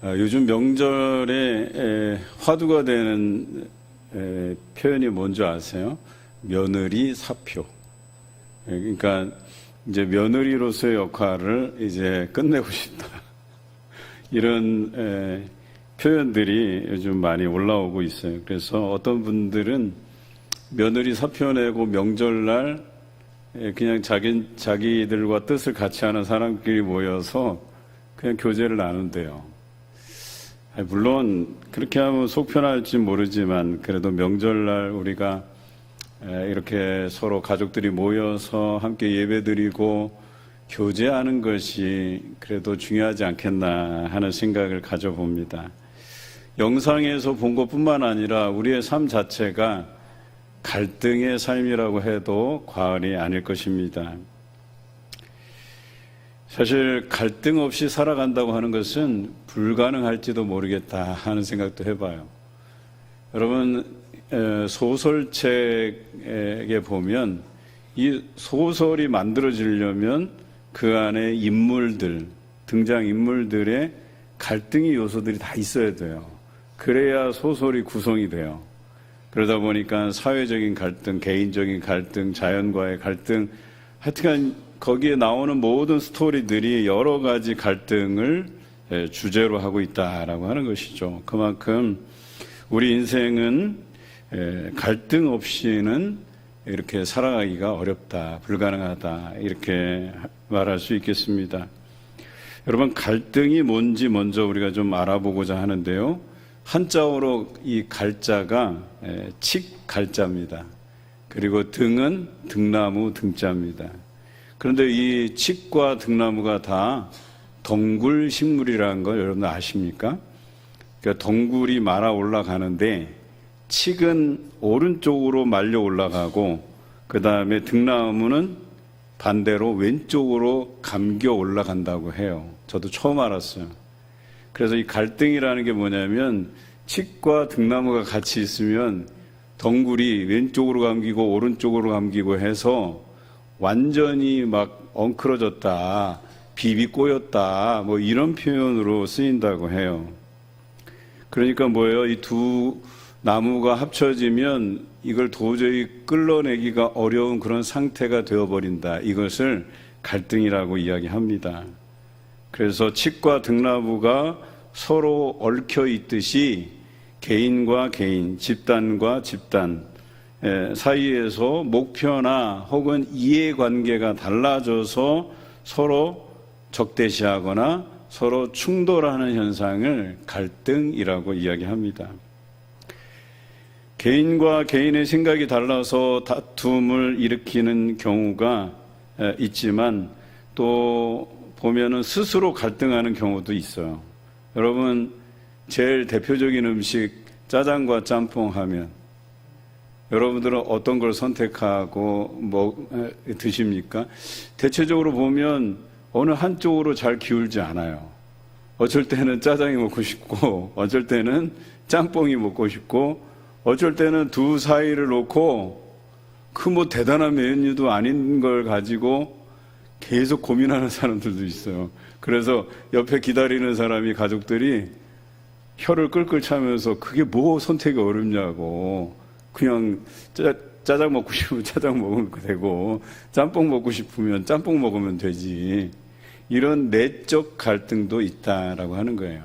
아, 요즘 명절에 에, 화두가 되는 에, 표현이 뭔지 아세요? 며느리 사표. 에, 그러니까 이제 며느리로서의 역할을 이제 끝내고 싶다. 이런 에, 표현들이 요즘 많이 올라오고 있어요. 그래서 어떤 분들은 며느리 사표 내고 명절날 에, 그냥 자기 자기들과 뜻을 같이 하는 사람끼리 모여서 그냥 교제를 나눈대요. 물론 그렇게 하면 속 편할지 모르지만 그래도 명절날 우리가 에, 이렇게 서로 가족들이 모여서 함께 예배드리고 교제하는 것이 그래도 중요하지 않겠나 하는 생각을 가져봅니다. 영상에서 본 것뿐만 아니라 우리의 삶 자체가 갈등의 삶이라고 해도 과언이 아닐 것입니다. 사실 갈등 없이 살아간다고 하는 것은 불가능할지도 모르겠다 하는 생각도 해봐요. 여러분 에, 소설책에 보면 이 소설이 만들어지려면 그 안에 인물들 등장 인물들의 갈등의 요소들이 다 있어야 돼요. 그래야 소설이 구성이 돼요. 그러다 보니까 사회적인 갈등, 개인적인 갈등, 자연과의 갈등, 하여튼간 거기에 나오는 모든 스토리들이 여러 가지 갈등을 예, 주제로 하고 있다라고 하는 것이죠. 그만큼 우리 인생은 예, 갈등 없이는 이렇게 살아가기가 어렵다, 불가능하다, 이렇게 말할 수 있겠습니다. 여러분, 갈등이 뭔지 먼저 우리가 좀 알아보고자 하는데요. 한자어로 이 갈자가 예, 칙갈자입니다. 그리고 등은 등나무 등자입니다. 그런데 이 칡과 등나무가 다 덩굴 식물이라는 걸 여러분 아십니까? 그러니까 덩굴이 말아 올라가는데 칡은 오른쪽으로 말려 올라가고 그 다음에 등나무는 반대로 왼쪽으로 감겨 올라간다고 해요. 저도 처음 알았어요. 그래서 이 갈등이라는 게 뭐냐면 칡과 등나무가 같이 있으면 덩굴이 왼쪽으로 감기고 오른쪽으로 감기고 해서 완전히 막 엉클어졌다, 비비 꼬였다, 뭐 이런 표현으로 쓰인다고 해요. 그러니까 뭐예요? 이 두 나무가 합쳐지면 이걸 도저히 끌어내기가 어려운 그런 상태가 되어버린다. 이것을 갈등이라고 이야기합니다. 그래서 칡과 등나무가 서로 얽혀 있듯이 개인과 개인, 집단과 집단, 예, 사이에서 목표나 혹은 이해관계가 달라져서 서로 적대시하거나 서로 충돌하는 현상을 갈등이라고 이야기합니다. 개인과 개인의 생각이 달라서 다툼을 일으키는 경우가 예, 있지만 또 보면은 스스로 갈등하는 경우도 있어요. 여러분 제일 대표적인 음식 짜장과 짬뽕 하면 여러분들은 어떤 걸 선택하고 뭐 드십니까? 대체적으로 보면 어느 한쪽으로 잘 기울지 않아요. 어쩔 때는 짜장이 먹고 싶고, 어쩔 때는 짬뽕이 먹고 싶고, 어쩔 때는 두 사이를 놓고 그 뭐 대단한 메뉴도 아닌 걸 가지고 계속 고민하는 사람들도 있어요. 그래서 옆에 기다리는 사람이 가족들이 혀를 끌끌 차면서 그게 뭐 선택이 어렵냐고 그냥 짜, 짜장 먹고 싶으면 짜장 먹으면 되고 짬뽕 먹고 싶으면 짬뽕 먹으면 되지 이런 내적 갈등도 있다라고 하는 거예요.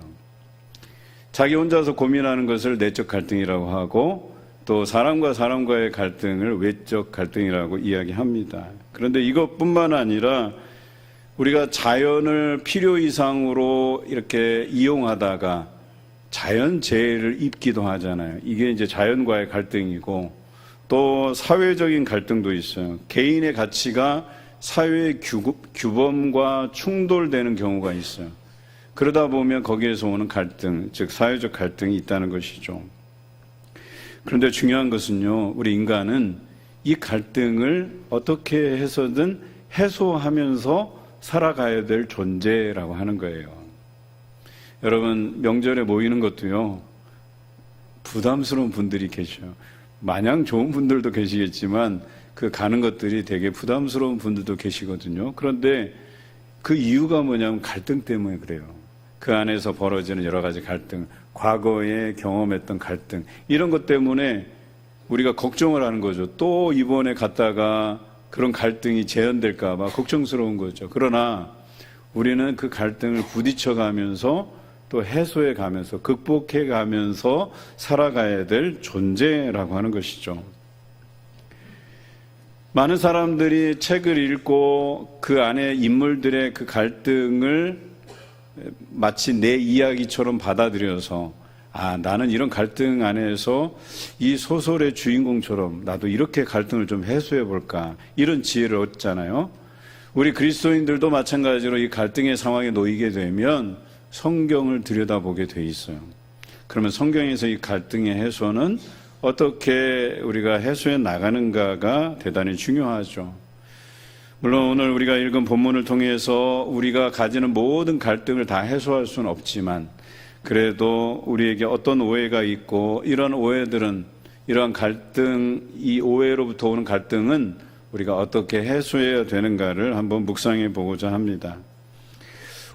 자기 혼자서 고민하는 것을 내적 갈등이라고 하고 또 사람과 사람과의 갈등을 외적 갈등이라고 이야기합니다. 그런데 이것뿐만 아니라 우리가 자연을 필요 이상으로 이렇게 이용하다가 자연 재해를 입기도 하잖아요. 이게 이제 자연과의 갈등이고 또 사회적인 갈등도 있어요. 개인의 가치가 사회의 규범과 충돌되는 경우가 있어요. 그러다 보면 거기에서 오는 갈등, 즉 사회적 갈등이 있다는 것이죠. 그런데 중요한 것은요, 우리 인간은 이 갈등을 어떻게 해서든 해소하면서 살아가야 될 존재라고 하는 거예요. 여러분, 명절에 모이는 것도요, 부담스러운 분들이 계셔요. 마냥 좋은 분들도 계시겠지만, 그 가는 것들이 되게 부담스러운 분들도 계시거든요. 그런데 그 이유가 뭐냐면 갈등 때문에 그래요. 그 안에서 벌어지는 여러 가지 갈등, 과거에 경험했던 갈등, 이런 것 때문에 우리가 걱정을 하는 거죠. 또 이번에 갔다가 그런 갈등이 재현될까봐 걱정스러운 거죠. 그러나 우리는 그 갈등을 부딪혀 가면서 또 해소해 가면서 극복해 가면서 살아가야 될 존재라고 하는 것이죠. 많은 사람들이 책을 읽고 그 안에 인물들의 그 갈등을 마치 내 이야기처럼 받아들여서 아, 나는 이런 갈등 안에서 이 소설의 주인공처럼 나도 이렇게 갈등을 좀 해소해 볼까. 이런 지혜를 얻잖아요. 우리 그리스도인들도 마찬가지로 이 갈등의 상황에 놓이게 되면 성경을 들여다보게 돼 있어요. 그러면 성경에서 이 갈등의 해소는 어떻게 우리가 해소해 나가는가가 대단히 중요하죠. 물론 오늘 우리가 읽은 본문을 통해서 우리가 가지는 모든 갈등을 다 해소할 수는 없지만 그래도 우리에게 어떤 오해가 있고 이런 오해들은 이러한 갈등, 이 오해로부터 오는 갈등은 우리가 어떻게 해소해야 되는가를 한번 묵상해 보고자 합니다.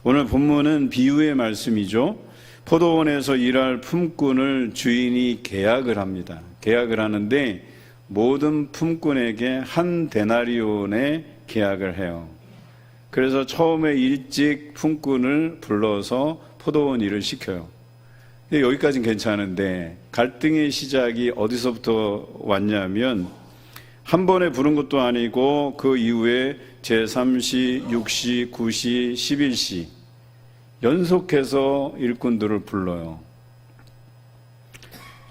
오늘 본문은 비유의 말씀이죠. 포도원에서 일할 품꾼을 주인이 계약을 합니다. 계약을 하는데 모든 품꾼에게 한 데나리온의 계약을 해요. 그래서 처음에 일찍 품꾼을 불러서 포도원 일을 시켜요. 여기까지는 괜찮은데 갈등의 시작이 어디서부터 왔냐면 한 번에 부른 것도 아니고 그 이후에 제3시, 6시, 9시, 11시 연속해서 일꾼들을 불러요.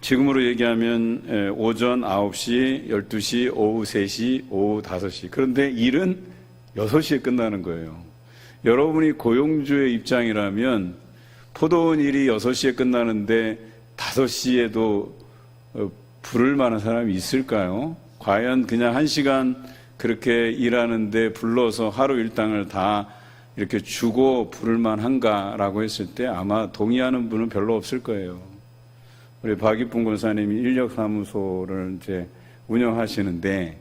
지금으로 얘기하면 에, 오전 9시, 12시, 오후 3시, 오후 5시. 그런데 일은 6시에 끝나는 거예요. 여러분이 고용주의 입장이라면 포도원 일이 6시에 끝나는데 5시에도 어, 부를 만한 사람이 있을까요? 과연 그냥 한 시간 그렇게 일하는데 불러서 하루 일당을 다 이렇게 주고 부를 만 한가라고 했을 때 아마 동의하는 분은 별로 없을 거예요. 우리 박익분 권사님이 인력사무소를 이제 운영하시는데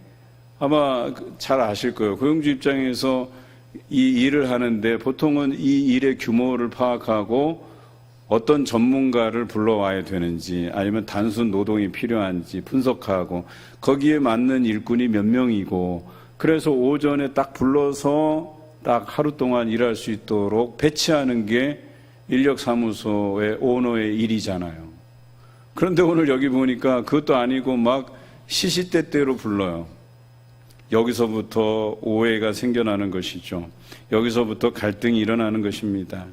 아마 잘 아실 거예요. 고용주 입장에서 이 일을 하는데 보통은 이 일의 규모를 파악하고 어떤 전문가를 불러와야 되는지 아니면 단순 노동이 필요한지 분석하고 거기에 맞는 일꾼이 몇 명이고 그래서 오전에 딱 불러서 딱 하루 동안 일할 수 있도록 배치하는 게 인력사무소의 오너의 일이잖아요. 그런데 오늘 여기 보니까 그것도 아니고 막 시시때때로 불러요. 여기서부터 오해가 생겨나는 것이죠. 여기서부터 갈등이 일어나는 것입니다.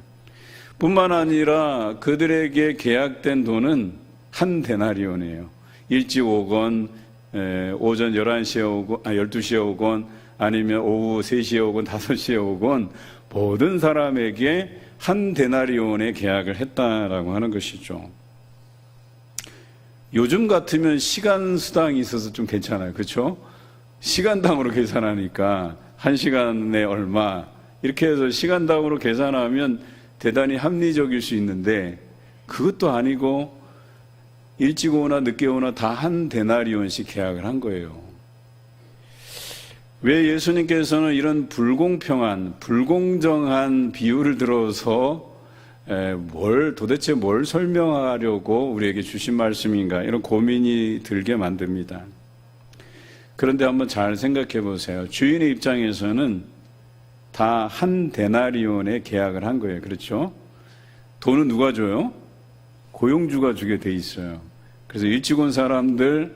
뿐만 아니라 그들에게 계약된 돈은 한 데나리온이에요. 일찍 오건, 에, 오전 11시에 오건, 아, 12시에 오건, 아니면 오후 3시에 오건, 5시에 오건, 모든 사람에게 한 데나리온의 계약을 했다라고 하는 것이죠. 요즘 같으면 시간 수당이 있어서 좀 괜찮아요. 그렇죠? 시간당으로 계산하니까 한 시간에 얼마 이렇게 해서 시간당으로 계산하면 대단히 합리적일 수 있는데 그것도 아니고 일찍 오나 늦게 오나 다 한 데나리온씩 계약을 한 거예요. 왜 예수님께서는 이런 불공평한, 불공정한 비유를 들어서 뭘 도대체 뭘 설명하려고 우리에게 주신 말씀인가 이런 고민이 들게 만듭니다. 그런데 한번 잘 생각해 보세요. 주인의 입장에서는 다 한 데나리온의 계약을 한 거예요. 그렇죠? 돈은 누가 줘요? 고용주가 주게 돼 있어요. 그래서 일찍 온 사람들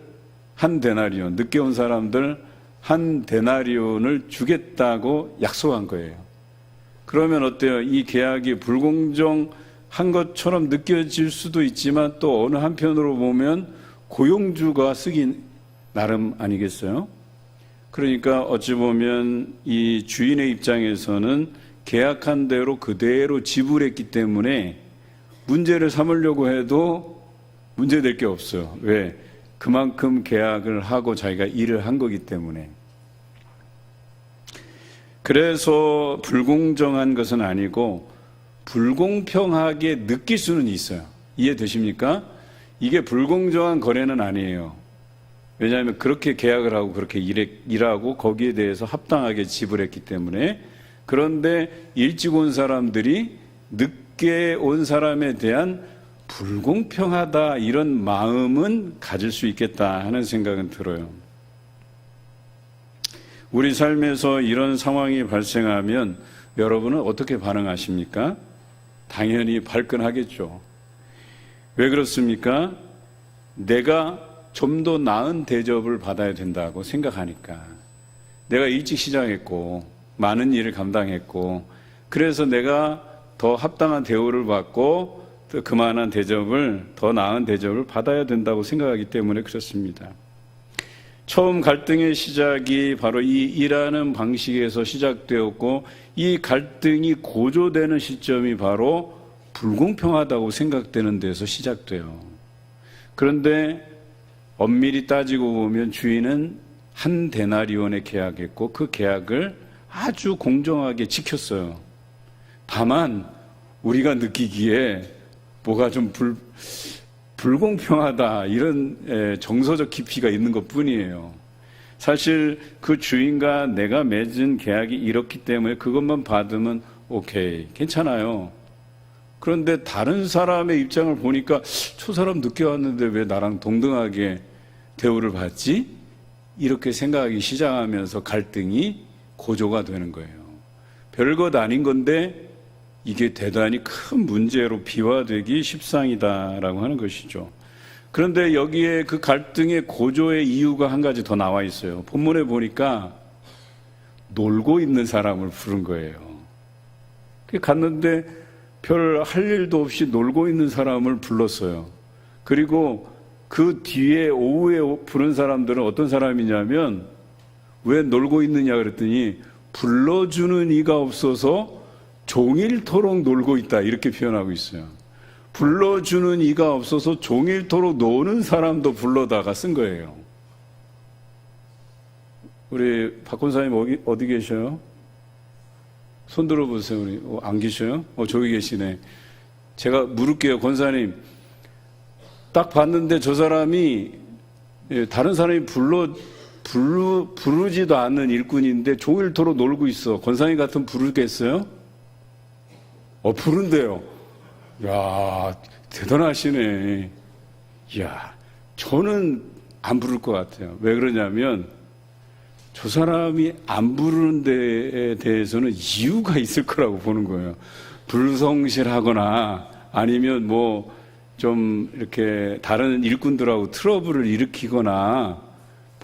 한 데나리온, 늦게 온 사람들 한 데나리온을 주겠다고 약속한 거예요. 그러면 어때요? 이 계약이 불공정한 것처럼 느껴질 수도 있지만 또 어느 한편으로 보면 고용주가 쓰긴 나름 아니겠어요? 그러니까 어찌 보면 이 주인의 입장에서는 계약한 대로 그대로 지불했기 때문에 문제를 삼으려고 해도 문제될 게 없어요. 왜? 그만큼 계약을 하고 자기가 일을 한 거기 때문에. 그래서 불공정한 것은 아니고 불공평하게 느낄 수는 있어요. 이해되십니까? 이게 불공정한 거래는 아니에요. 왜냐하면 그렇게 계약을 하고 그렇게 일하고 거기에 대해서 합당하게 지불했기 때문에 그런데 일찍 온 사람들이 늦, 늦게 온 사람에 대한 불공평하다 이런 마음은 가질 수 있겠다 하는 생각은 들어요. 우리 삶에서 이런 상황이 발생하면 여러분은 어떻게 반응하십니까? 당연히 발끈하겠죠. 왜 그렇습니까? 내가 좀 더 나은 대접을 받아야 된다고 생각하니까. 내가 일찍 시작했고, 많은 일을 감당했고, 그래서 내가 더 합당한 대우를 받고, 또 그만한 대접을, 더 나은 대접을 받아야 된다고 생각하기 때문에 그렇습니다. 처음 갈등의 시작이 바로 이 일하는 방식에서 시작되었고, 이 갈등이 고조되는 시점이 바로 불공평하다고 생각되는 데서 시작돼요. 그런데 엄밀히 따지고 보면 주인은 한 데나리온에 계약했고 그 계약을 아주 공정하게 지켰어요. 다만 우리가 느끼기에 뭐가 좀 불, 불공평하다 이런 에, 정서적 깊이가 있는 것 뿐이에요. 사실 그 주인과 내가 맺은 계약이 이렇기 때문에 그것만 받으면 오케이 괜찮아요. 그런데 다른 사람의 입장을 보니까 저 사람 늦게 왔는데 왜 나랑 동등하게 대우를 받지? 이렇게 생각하기 시작하면서 갈등이 고조가 되는 거예요. 별것 아닌 건데 이게 대단히 큰 문제로 비화되기 십상이다라고 하는 것이죠. 그런데 여기에 그 갈등의 고조의 이유가 한 가지 더 나와 있어요. 본문에 보니까 놀고 있는 사람을 부른 거예요. 갔는데 별 할 일도 없이 놀고 있는 사람을 불렀어요. 그리고 그 뒤에 오후에 부른 사람들은 어떤 사람이냐면 왜 놀고 있느냐 그랬더니 불러주는 이가 없어서 종일토록 놀고 있다 이렇게 표현하고 있어요. 불러주는 이가 없어서 종일토록 노는 사람도 불러다가 쓴 거예요. 우리 박 권사님 어디, 어디 계셔요? 손 들어보세요. 우리 어, 안 계셔요? 어 저기 계시네. 제가 물을게요, 권사님. 딱 봤는데 저 사람이 예, 다른 사람이 불러 부르, 부르지도 않는 일꾼인데 종일토록 놀고 있어. 권사님 같은 부르겠어요? 어 부른대요. 야 대단하시네. 야 저는 안 부를 것 같아요. 왜 그러냐면 저 사람이 안 부르는 데에 대해서는 이유가 있을 거라고 보는 거예요. 불성실하거나 아니면 뭐 좀 이렇게 다른 일꾼들하고 트러블을 일으키거나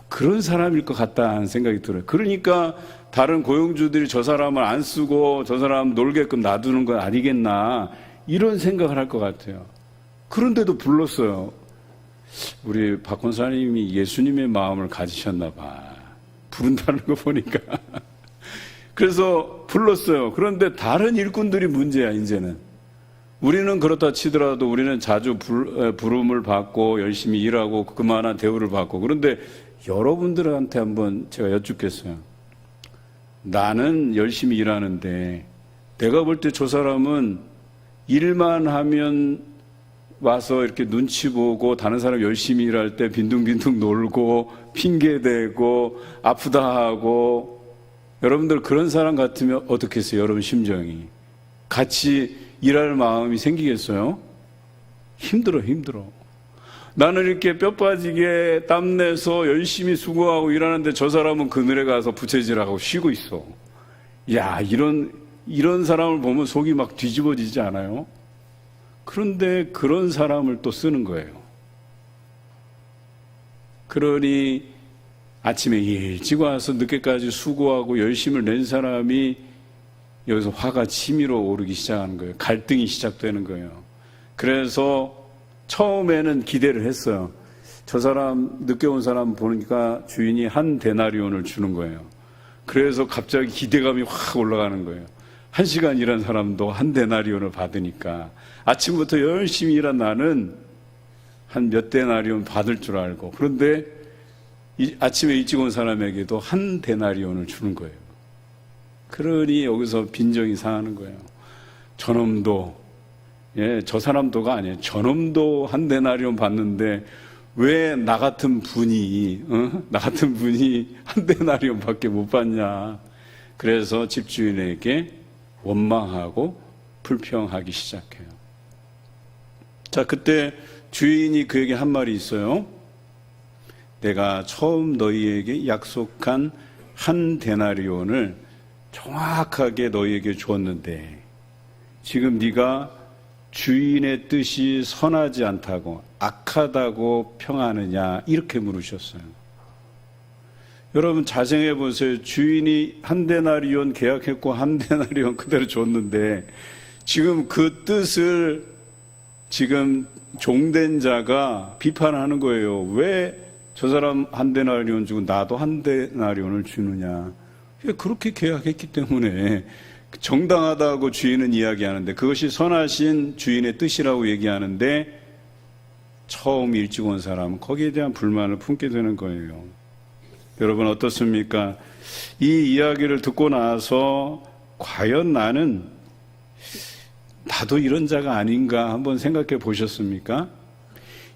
그런 사람일 것 같다는 생각이 들어요. 그러니까 다른 고용주들이 저 사람을 안 쓰고 저 사람 놀게끔 놔두는 건 아니겠나 이런 생각을 할 것 같아요. 그런데도 불렀어요. 우리 박 권사님이 예수님의 마음을 가지셨나 봐. 부른다는 거 보니까. 그래서 불렀어요. 그런데 다른 일꾼들이 문제야, 이제는. 우리는 그렇다 치더라도 우리는 자주 불, 부름을 받고 열심히 일하고 그만한 대우를 받고 그런데 여러분들한테 한번 제가 여쭙겠어요. 나는 열심히 일하는데 내가 볼 때 저 사람은 일만 하면 와서 이렇게 눈치 보고 다른 사람 열심히 일할 때 빈둥빈둥 놀고 핑계 대고 아프다 하고 여러분들 그런 사람 같으면 어떻겠어요? 여러분 심정이 같이 일할 마음이 생기겠어요? 힘들어 힘들어 나는 이렇게 뼈 빠지게 땀내서 열심히 수고하고 일하는데 저 사람은 그늘에 가서 부채질하고 쉬고 있어. 야, 이런, 이런 사람을 보면 속이 막 뒤집어지지 않아요? 그런데 그런 사람을 또 쓰는 거예요. 그러니 아침에 일찍 와서 늦게까지 수고하고 열심을 낸 사람이 여기서 화가 치밀어 오르기 시작하는 거예요. 갈등이 시작되는 거예요. 그래서 처음에는 기대를 했어요. 저 사람 늦게 온 사람 보니까 주인이 한 데나리온을 주는 거예요. 그래서 갑자기 기대감이 확 올라가는 거예요. 한 시간 일한 사람도 한 데나리온을 받으니까 아침부터 열심히 일한 나는 한 몇 데나리온 받을 줄 알고 그런데 아침에 일찍 온 사람에게도 한 데나리온을 주는 거예요. 그러니 여기서 빈정이 상하는 거예요. 저놈도 예, 저 사람도가 아니에요. 저놈도 한 데나리온 받는데 왜 나 같은 분이 어? 나 같은 분이 한 데나리온밖에 못 받냐? 그래서 집주인에게 원망하고 불평하기 시작해요. 자, 그때 주인이 그에게 한 말이 있어요. 내가 처음 너희에게 약속한 한 데나리온을 정확하게 너희에게 주었는데 지금 네가 주인의 뜻이 선하지 않다고 악하다고 평하느냐 이렇게 물으셨어요. 여러분 자생해 보세요. 주인이 한 데나리온 계약했고 한 데나리온 그대로 줬는데 지금 그 뜻을 지금 종된 자가 비판하는 거예요. 왜 저 사람 한 데나리온 주고 나도 한 데나리온을 주느냐. 그렇게 계약했기 때문에 정당하다고 주인은 이야기하는데 그것이 선하신 주인의 뜻이라고 얘기하는데 처음 일찍 온 사람은 거기에 대한 불만을 품게 되는 거예요. 여러분 어떻습니까? 이 이야기를 듣고 나서 과연 나는 나도 이런 자가 아닌가 한번 생각해 보셨습니까?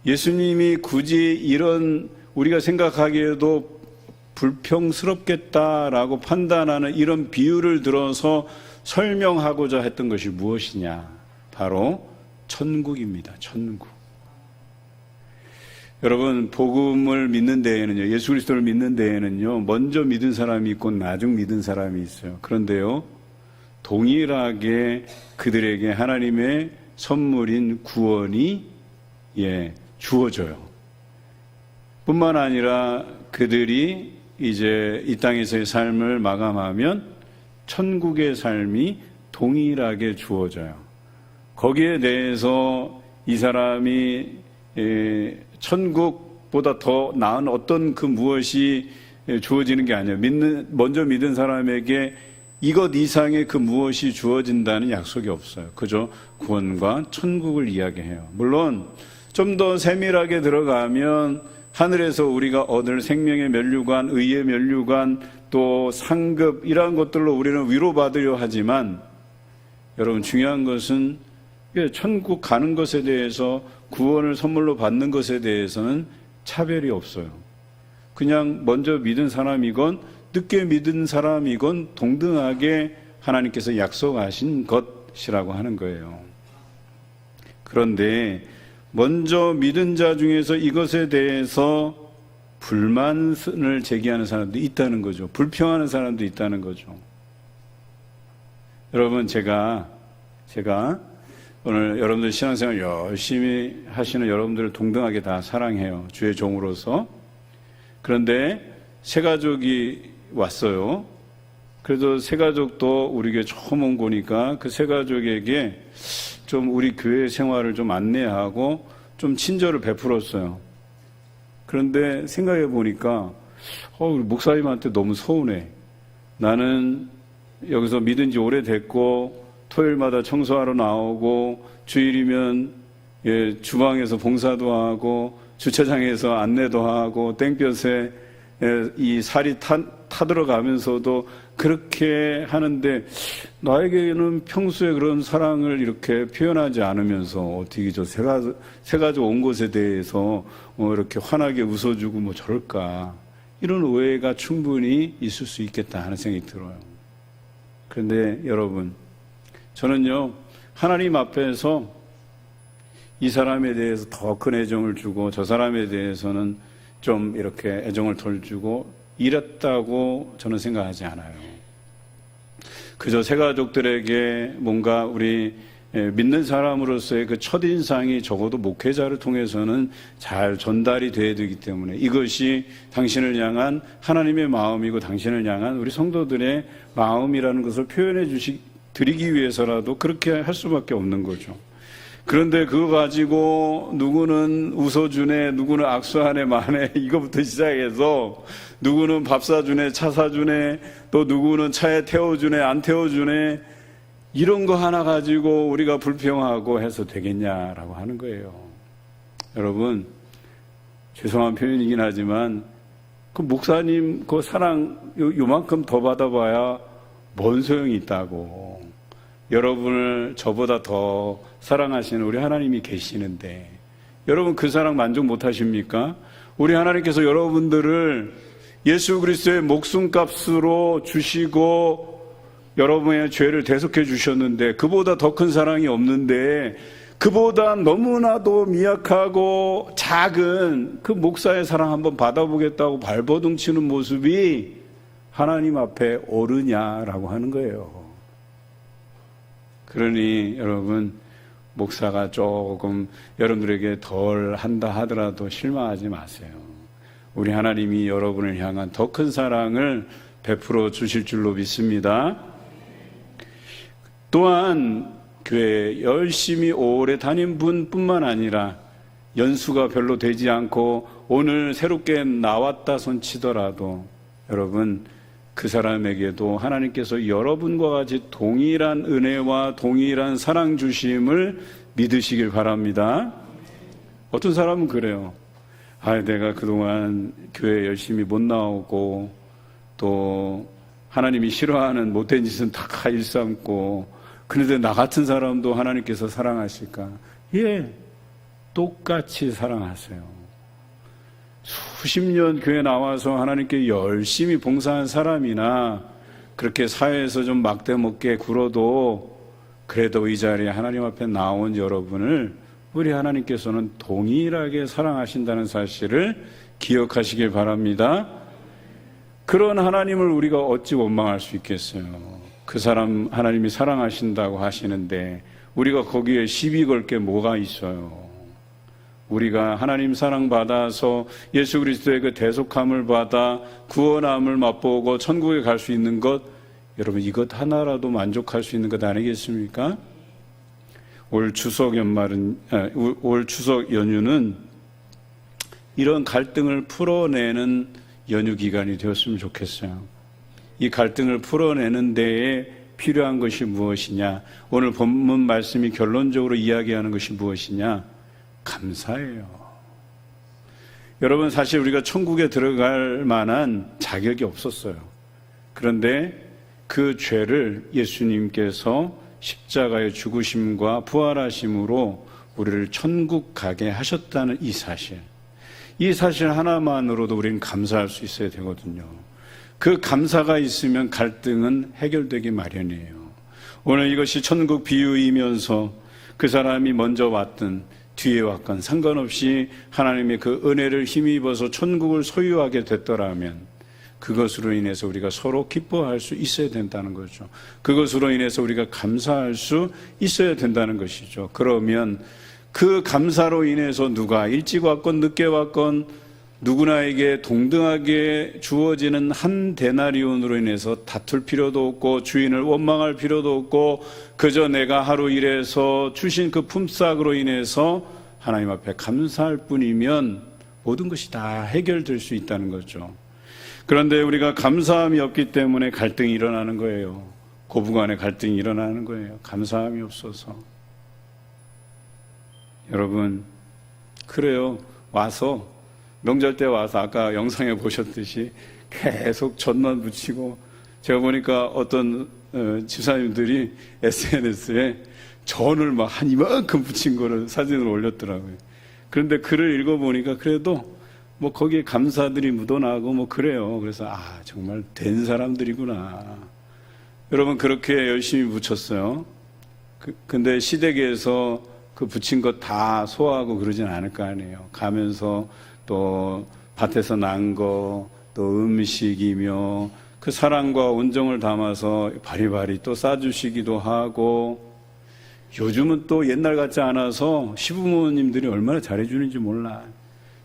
예수님이 굳이 이런 우리가 생각하기에도 불평스럽겠다라고 판단하는 이런 비유를 들어서 설명하고자 했던 것이 무엇이냐? 바로 천국입니다. 천국. 여러분 복음을 믿는 데에는요. 예수 그리스도를 믿는 데에는요. 먼저 믿은 사람이 있고 나중 믿은 사람이 있어요. 그런데요. 동일하게 그들에게 하나님의 선물인 구원이 예, 주어져요. 뿐만 아니라 그들이 이제 이 땅에서의 삶을 마감하면 천국의 삶이 동일하게 주어져요. 거기에 대해서 이 사람이 천국보다 더 나은 어떤 그 무엇이 주어지는 게 아니에요. 믿는, 먼저 믿은 사람에게 이것 이상의 그 무엇이 주어진다는 약속이 없어요. 그저 구원과 천국을 이야기해요. 물론 좀 더 세밀하게 들어가면 하늘에서 우리가 얻을 생명의 면류관, 의의 면류관, 또 상급 이러한 것들로 우리는 위로받으려 하지만 여러분 중요한 것은 천국 가는 것에 대해서 구원을 선물로 받는 것에 대해서는 차별이 없어요. 그냥 먼저 믿은 사람이건 늦게 믿은 사람이건 동등하게 하나님께서 약속하신 것이라고 하는 거예요. 그런데 먼저 믿은 자 중에서 이것에 대해서 불만을 제기하는 사람도 있다는 거죠. 불평하는 사람도 있다는 거죠. 여러분, 제가, 제가 오늘 여러분들 신앙생활 열심히 하시는 여러분들을 동등하게 다 사랑해요. 주의 종으로서. 그런데 새 가족이 왔어요. 그래도 새 가족도 우리에게 처음 온 거니까 그 새 가족에게 좀 우리 교회 생활을 좀 안내하고 좀 친절을 베풀었어요. 그런데 생각해 보니까 어, 목사님한테 너무 서운해. 나는 여기서 믿은 지 오래됐고 토요일마다 청소하러 나오고 주일이면 예, 주방에서 봉사도 하고 주차장에서 안내도 하고 땡볕에 예, 이 살이 타, 타들어가면서도 그렇게 하는데 나에게는 평소에 그런 사랑을 이렇게 표현하지 않으면서 어떻게 저 새가, 새가족 온 것에 대해서 어, 이렇게 환하게 웃어주고 뭐 저럴까 이런 오해가 충분히 있을 수 있겠다 하는 생각이 들어요. 그런데 여러분 저는요 하나님 앞에서 이 사람에 대해서 더 큰 애정을 주고 저 사람에 대해서는 좀 이렇게 애정을 덜 주고 이랬다고 저는 생각하지 않아요. 그저 새 가족들에게 뭔가 우리 믿는 사람으로서의 그 첫인상이 적어도 목회자를 통해서는 잘 전달이 돼야 되기 때문에 이것이 당신을 향한 하나님의 마음이고 당신을 향한 우리 성도들의 마음이라는 것을 표현해 주시, 드리기 위해서라도 그렇게 할 수밖에 없는 거죠. 그런데 그거 가지고 누구는 웃어주네, 누구는 악수하네, 마네, 이거부터 시작해서 누구는 밥 사주네, 차 사주네, 또 누구는 차에 태워주네, 안 태워주네, 이런 거 하나 가지고 우리가 불평하고 해서 되겠냐라고 하는 거예요. 여러분, 죄송한 표현이긴 하지만, 그 목사님 그 사랑 요, 요만큼 더 받아봐야 뭔 소용이 있다고. 여러분을 저보다 더 사랑하시는 우리 하나님이 계시는데 여러분 그 사랑 만족 못 하십니까? 우리 하나님께서 여러분들을 예수 그리스도의 목숨값으로 주시고 여러분의 죄를 대속해 주셨는데 그보다 더 큰 사랑이 없는데 그보다 너무나도 미약하고 작은 그 목사의 사랑 한번 받아보겠다고 발버둥 치는 모습이 하나님 앞에 옳으냐라고 하는 거예요. 그러니 여러분 목사가 조금 여러분들에게 덜 한다 하더라도 실망하지 마세요. 우리 하나님이 여러분을 향한 더 큰 사랑을 베풀어 주실 줄로 믿습니다. 또한 교회 열심히 오래 다닌 분뿐만 아니라 연수가 별로 되지 않고 오늘 새롭게 나왔다 손치더라도 여러분 그 사람에게도 하나님께서 여러분과 같이 동일한 은혜와 동일한 사랑 주심을 믿으시길 바랍니다. 어떤 사람은 그래요. 아, 내가 그동안 교회 열심히 못 나오고 또 하나님이 싫어하는 못된 짓은 다 일삼고 그런데 나 같은 사람도 하나님께서 사랑하실까? 예, 똑같이 사랑하세요. 수십 년 교회 나와서 하나님께 열심히 봉사한 사람이나 그렇게 사회에서 좀 막대 먹게 굴어도 그래도 이 자리에 하나님 앞에 나온 여러분을 우리 하나님께서는 동일하게 사랑하신다는 사실을 기억하시길 바랍니다. 그런 하나님을 우리가 어찌 원망할 수 있겠어요? 그 사람 하나님이 사랑하신다고 하시는데 우리가 거기에 시비 걸 게 뭐가 있어요? 우리가 하나님 사랑 받아서 예수 그리스도의 그 대속함을 받아 구원함을 맛보고 천국에 갈 수 있는 것 여러분 이것 하나라도 만족할 수 있는 것 아니겠습니까? 올 추석 연말은 아, 올 추석 연휴는 이런 갈등을 풀어내는 연휴 기간이 되었으면 좋겠어요. 이 갈등을 풀어내는 데에 필요한 것이 무엇이냐? 오늘 본문 말씀이 결론적으로 이야기하는 것이 무엇이냐? 감사예요. 여러분 사실 우리가 천국에 들어갈 만한 자격이 없었어요. 그런데 그 죄를 예수님께서 십자가의 죽으심과 부활하심으로 우리를 천국 가게 하셨다는 이 사실. 이 사실 하나만으로도 우리는 감사할 수 있어야 되거든요. 그 감사가 있으면 갈등은 해결되기 마련이에요. 오늘 이것이 천국 비유이면서 그 사람이 먼저 왔든 뒤에 왔건 상관없이 하나님의 그 은혜를 힘입어서 천국을 소유하게 됐더라면 그것으로 인해서 우리가 서로 기뻐할 수 있어야 된다는 거죠. 그것으로 인해서 우리가 감사할 수 있어야 된다는 것이죠. 그러면 그 감사로 인해서 누가 일찍 왔건 늦게 왔건 누구나에게 동등하게 주어지는 한 데나리온으로 인해서 다툴 필요도 없고 주인을 원망할 필요도 없고 그저 내가 하루 일해서 주신 그 품삯으로 인해서 하나님 앞에 감사할 뿐이면 모든 것이 다 해결될 수 있다는 거죠. 그런데 우리가 감사함이 없기 때문에 갈등이 일어나는 거예요. 고부간에 갈등이 일어나는 거예요. 감사함이 없어서. 여러분, 그래요. 와서, 명절 때 와서 아까 영상에 보셨듯이 계속 전만 붙이고, 제가 보니까 어떤 어, 지사님들이 SNS에 전을 막 한 이만큼 붙인 거를 사진을 올렸더라고요. 그런데 글을 읽어보니까 그래도 뭐 거기에 감사들이 묻어나고 뭐 그래요. 그래서 아, 정말 된 사람들이구나. 여러분 그렇게 열심히 붙였어요. 그, 근데 시댁에서 그 붙인 것 다 소화하고 그러진 않을 거 아니에요. 가면서 또 밭에서 난 거, 또 음식이며 그 사랑과 온정을 담아서 바리바리 또 싸주시기도 하고 요즘은 또 옛날 같지 않아서 시부모님들이 얼마나 잘해주는지 몰라.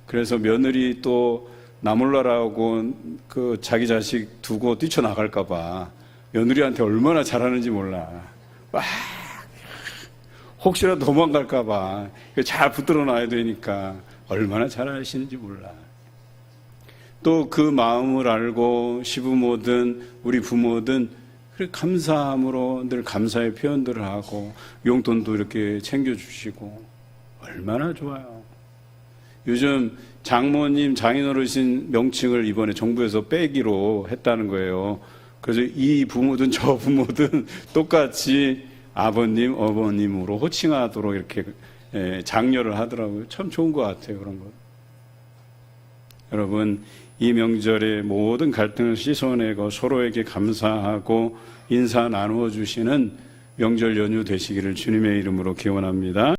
그래서 며느리 또 나몰라라고 그 자기 자식 두고 뛰쳐나갈까봐 며느리한테 얼마나 잘하는지 몰라. 와, 혹시라도 도망갈까봐 잘 붙들어 놔야 되니까 얼마나 잘하시는지 몰라. 또 그 마음을 알고 시부모든 우리 부모든 감사함으로 늘 감사의 표현들을 하고 용돈도 이렇게 챙겨주시고 얼마나 좋아요. 요즘 장모님, 장인어르신 명칭을 이번에 정부에서 빼기로 했다는 거예요. 그래서 이 부모든 저 부모든 똑같이 아버님, 어머님으로 호칭하도록 이렇게 예, 장려를 하더라고요. 참 좋은 것 같아요, 그런 거. 여러분, 이 명절에 모든 갈등을 씻어내고 서로에게 감사하고 인사 나누어 주시는 명절 연휴 되시기를 주님의 이름으로 기원합니다.